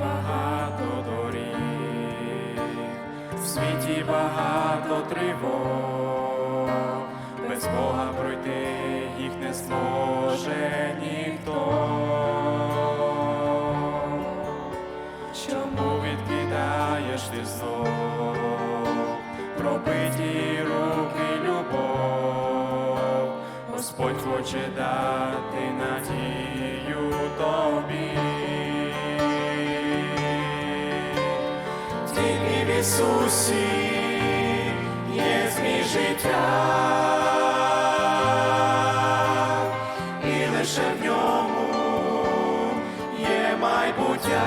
багато доріг, в світі багато тривог, без Бога пройти їх не зможе ніхто. Чому відкидаєш ти знов пробиті руки любов? Господь хоче дати надію Ісусі є змій життя, і лише в ньому є майбуття.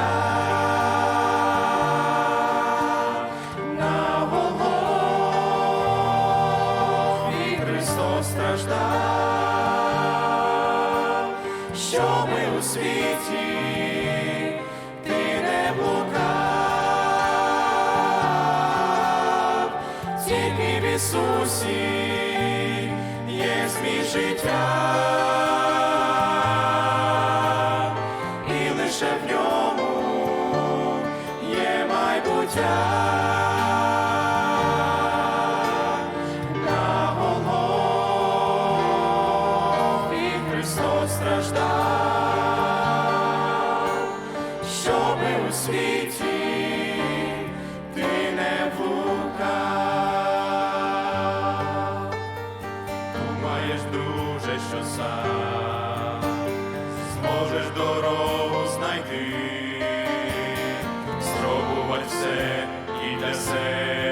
На Голгофі Христос страждав, що ми у світі в Ісусі є змій життя, і лише в ньому є майбуття. На Голгофі Христос страждав, щоби у світі Думаєш, друже, що сам. Зможеш дорогу знайти, спробувати все і для себе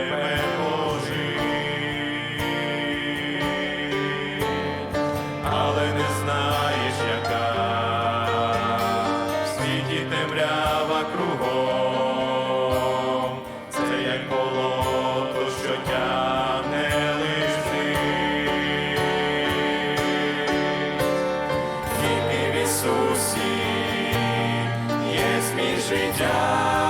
життя,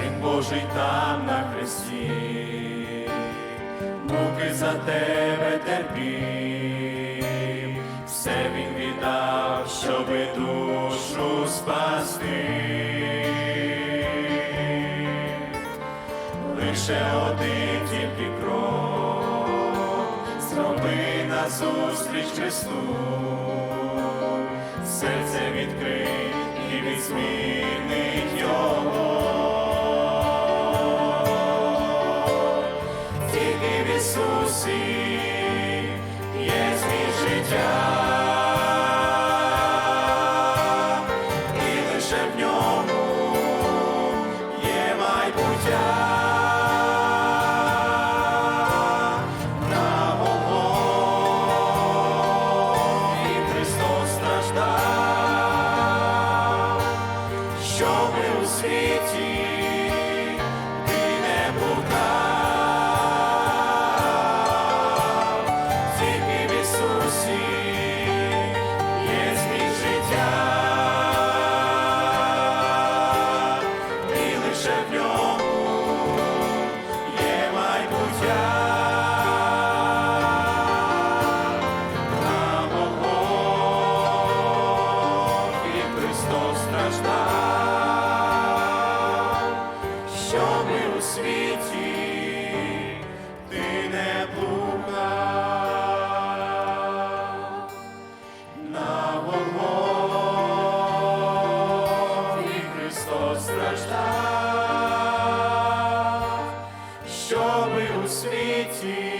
Син Божий там на хресті, муки за тебе терпів, все він віддав, щоби душу спасти. Лише один тільки крок, зроби назустріч Христу, серце відкрий і він світі,